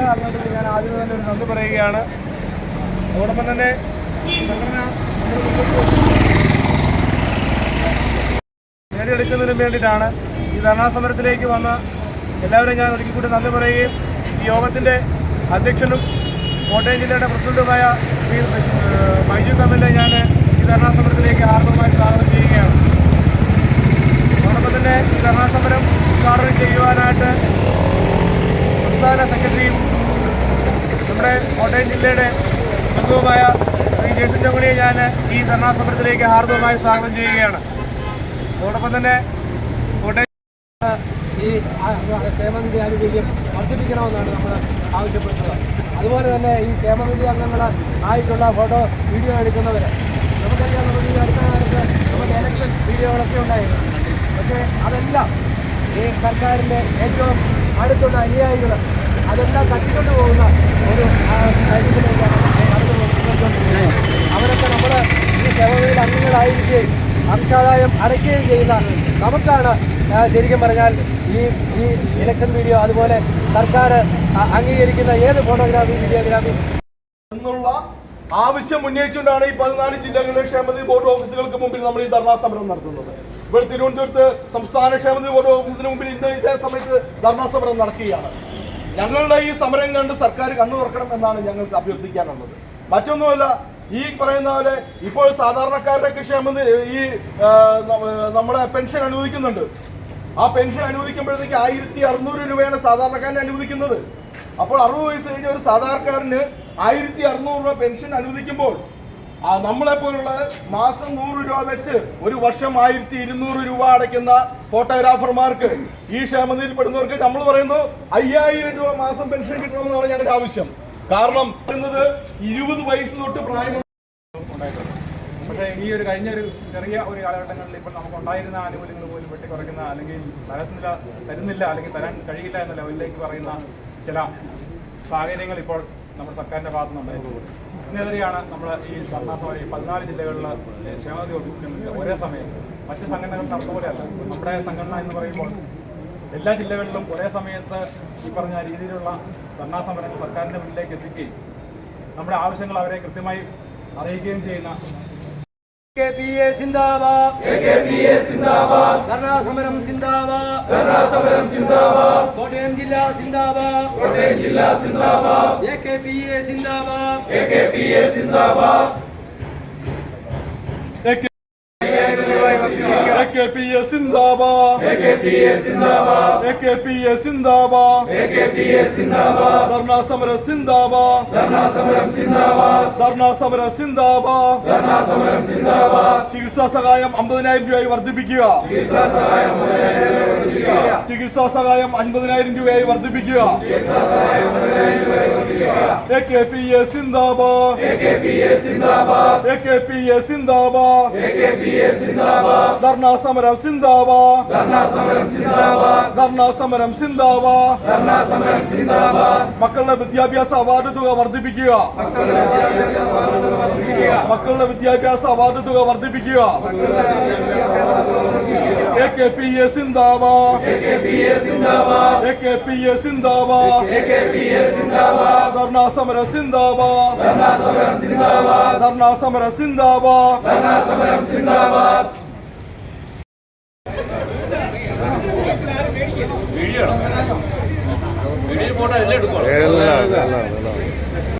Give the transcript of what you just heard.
അംഗങ്ങൾക്കും ഞാൻ ആദ്യം തന്നെ ഒരു നന്ദി പറയുകയാണ്. അതോടൊപ്പം തന്നെ സംഘടന നേടിയെടുക്കുന്നതിനും വേണ്ടിയിട്ടാണ് ഈ ധർണാ സമരത്തിലേക്ക് വന്ന എല്ലാവരും ഞാൻ ഒരിക്കൽ കൂടി നന്ദി പറയുകയും ഈ യോഗത്തിന്റെ അധ്യക്ഷനും കോട്ടയം ജില്ലയുടെ പ്രസിഡന്റുമായ ശ്രീ മൈജു എ ഞാൻ ഈ ധർണാ സമരത്തിലേക്ക് ആർദ്രമായി സ്വാഗതം ചെയ്യുകയാണ്. അതോടൊപ്പം തന്നെ ഈ ധർണാ സമരം ഉദ്ഘാടനം ചെയ്യുവാനായിട്ട് സംസ്ഥാന സെക്രട്ടറിയും നമ്മുടെ കോട്ടയം ജില്ലയുടെ അംഗവുമായ ശ്രീ ജേസൻ ചങ്ങുണിയെ ഞാൻ ഈ ധർണാ സമരത്തിലേക്ക് ഹാർദവമായി സ്വാഗതം ചെയ്യുകയാണ്. അതോടൊപ്പം തന്നെ കോട്ടയം ഈ ക്ഷേമനിധി ആനുകൂല്യം വർദ്ധിപ്പിക്കണമെന്നാണ് നമ്മൾ ആവശ്യപ്പെടുന്നത്. അതുപോലെ തന്നെ ഈ ക്ഷേമനിധി അംഗങ്ങൾ ആയിട്ടുള്ള ഫോട്ടോ വീഡിയോ എടുക്കുന്നവർ നമുക്കറിയാം നമുക്ക് ഈ അടുത്ത കാലത്ത് നമുക്ക് ഇലക്ഷൻ വീഡിയോകളൊക്കെ ഉണ്ടായിരുന്നു. പക്ഷേ അതെല്ലാം ഈ സർക്കാരിന്റെ ഏറ്റവും അടുത്തുള്ള അനുയായികൾ അതെല്ലാം തട്ടിക്കൊണ്ടു പോകുന്ന ഒരു കാര്യത്തിലേക്കാണ് അവരൊക്കെ നമ്മൾ ഈ സേവകയിൽ അംഗങ്ങളായിരിക്കുകയും അംശാദായം അടയ്ക്കുകയും ചെയ്യുന്ന നമുക്കാണ് ശരിക്കും പറഞ്ഞാൽ ഈ ഈ ഇലക്ഷൻ വീഡിയോ അതുപോലെ സർക്കാർ അംഗീകരിക്കുന്ന ഏത് ഫോട്ടോഗ്രാഫി വീഡിയോഗ്രാഫി എന്നുള്ള ആവശ്യം ഉന്നയിച്ചുകൊണ്ടാണ് ഈ പതിനാല് ജില്ലകളിലെ ക്ഷേമനിധി ബോർഡ് ഓഫീസുകൾക്ക് മുമ്പിൽ നമ്മൾ ഈ ധർണാ സമരം നടത്തുന്നത്. ഇവിടെ തിരുവനന്തപുരത്ത് സംസ്ഥാന ക്ഷേമനിധി ബോർഡ് ഓഫീസിന് മുമ്പിൽ ഇന്ന് ഇതേ സമയത്ത് ധർണാ സമരം നടക്കുകയാണ്. ഞങ്ങളുടെ ഈ സമരം കണ്ട് സർക്കാർ കണ്ണു തുറക്കണം എന്നാണ് ഞങ്ങൾക്ക് അഭ്യർത്ഥിക്കാനുള്ളത്. മറ്റൊന്നുമല്ല ഈ പറയുന്ന പോലെ ഇപ്പോൾ സാധാരണക്കാരുടെയൊക്കെ ക്ഷേമനിധി ഈ നമ്മുടെ പെൻഷൻ അനുവദിക്കുന്നുണ്ട്. ആ പെൻഷൻ അനുവദിക്കുമ്പോഴത്തേക്ക് ആയിരത്തി അറുന്നൂറ് രൂപയാണ് സാധാരണക്കാരനെ അനുവദിക്കുന്നത്. അപ്പോൾ അറുപത് വയസ്സ് കഴിഞ്ഞ ഒരു സാധാരണക്കാരന് ആയിരത്തി അറുന്നൂറ് രൂപ പെൻഷൻ അനുവദിക്കുമ്പോൾ ആ നമ്മളെ പോലുള്ള മാസം നൂറ് രൂപ വെച്ച് ഒരു വർഷം ആയിരത്തി ഇരുന്നൂറ് രൂപ അടയ്ക്കുന്ന ഫോട്ടോഗ്രാഫർമാർക്ക് ഈ ക്ഷേമനിധിയിൽ പെടുന്നവർക്ക് നമ്മൾ പറയുന്നു അയ്യായിരം രൂപ മാസം പെൻഷൻ കിട്ടണമെന്നാണ് ഞങ്ങളുടെ ആവശ്യം. കാരണം പറയുന്നത് ഇരുപത് വയസ്സ് തൊട്ട് പ്രായം പക്ഷേ ഈ ഒരു കഴിഞ്ഞ ഒരു ചെറിയ ഒരു കാലഘട്ടങ്ങളിൽ ഇപ്പോൾ നമുക്ക് ഉണ്ടായിരുന്ന ആനുകൂല്യങ്ങൾ പോലും വെട്ടിക്കുറയ്ക്കുന്ന അല്ലെങ്കിൽ തരത്തില്ല തരുന്നില്ല അല്ലെങ്കിൽ തരാൻ കഴിയില്ല എന്ന ലെവലിലേക്ക് പറയുന്ന ചില സാഹചര്യങ്ങൾ ഇപ്പോൾ നമ്മുടെ സർക്കാരിന്റെ ഭാഗത്തുനിന്ന് നിന്നുണ്ടായിട്ടുണ്ട് ഇതിനെതിരെയാണ് നമ്മൾ ഈ ധർണാസമരം ഈ പതിനാല് ജില്ലകളിൽ ക്ഷേമനിധി ഓഫീസിൽ ഒരേ സമയം മറ്റ് സംഘടനകൾ നടന്ന പോലെയല്ല നമ്മുടെ സംഘടന എന്ന് പറയുമ്പോൾ എല്ലാ ജില്ലകളിലും ഒരേ സമയത്ത് ഈ പറഞ്ഞ രീതിയിലുള്ള ധർണാസമരങ്ങൾ സർക്കാരിന്റെ മുന്നിലേക്ക് എത്തിക്കുകയും നമ്മുടെ ആവശ്യങ്ങൾ അവരെ കൃത്യമായി അറിയിക്കുകയും ചെയ്യുന്ന കെ പി എ സിന്ദാബാദ് ധർണാ സമരം സമരം കോട്ടയം ജില്ല സിന്ദാബാദ്. കോട്ടയം ജില്ല സിന്ദാബാദ്. എ കെ പി എ സിന്ദാബാദ്. എ കെ പി എ സിന്ദാബാദ്. AKPS സിന്ദാബാദ് AKPS സിന്ദാബാദ് AKPS സിന്ദാബാദ് ധർണാ സമര സിന്ദാബാദ് ധർണാ സമരം സിന്ദാബാദ് ധർണാ സമര സിന്ദാബാദ് ധർണാ സമരം സിന്ദാബാദ് ചികിത്സാ സഹായം അമ്പതിനായിരം രൂപയായി വർദ്ധിപ്പിക്കുക. ചികിത്സാ സഹായം അൻപതിനായിരം രൂപയായി വർദ്ധിപ്പിക്കുക. AKPS സിന്ദാബാദ് AKPS സിന്ദാബാദ്. ധർണാ സമരം സിന്ദാബാദ് ധർണാ സമരം സിന്ദാബാദ്. ധർണാ സമരം സിന്ദാബാദ്. ധർണാ സമരം സിന്ദാബാദ്. മക്കളുടെ വിദ്യാഭ്യാസ അവാർഡ് തുക വർദ്ധിപ്പിക്കുക. മക്കളുടെ വിദ്യാഭ്യാസ അവാർഡ് തുക വർദ്ധിപ്പിക്കുക. കെ പി എ സിന്ദാബാദ് എ കെ പി എ സിന്ദാബാദ് എ ധർണാ സമര സിന്ദാബാദ് ധർണാ സമരം വീഡിയോ ഫോട്ടോ എല്ലാം എടുക്കണം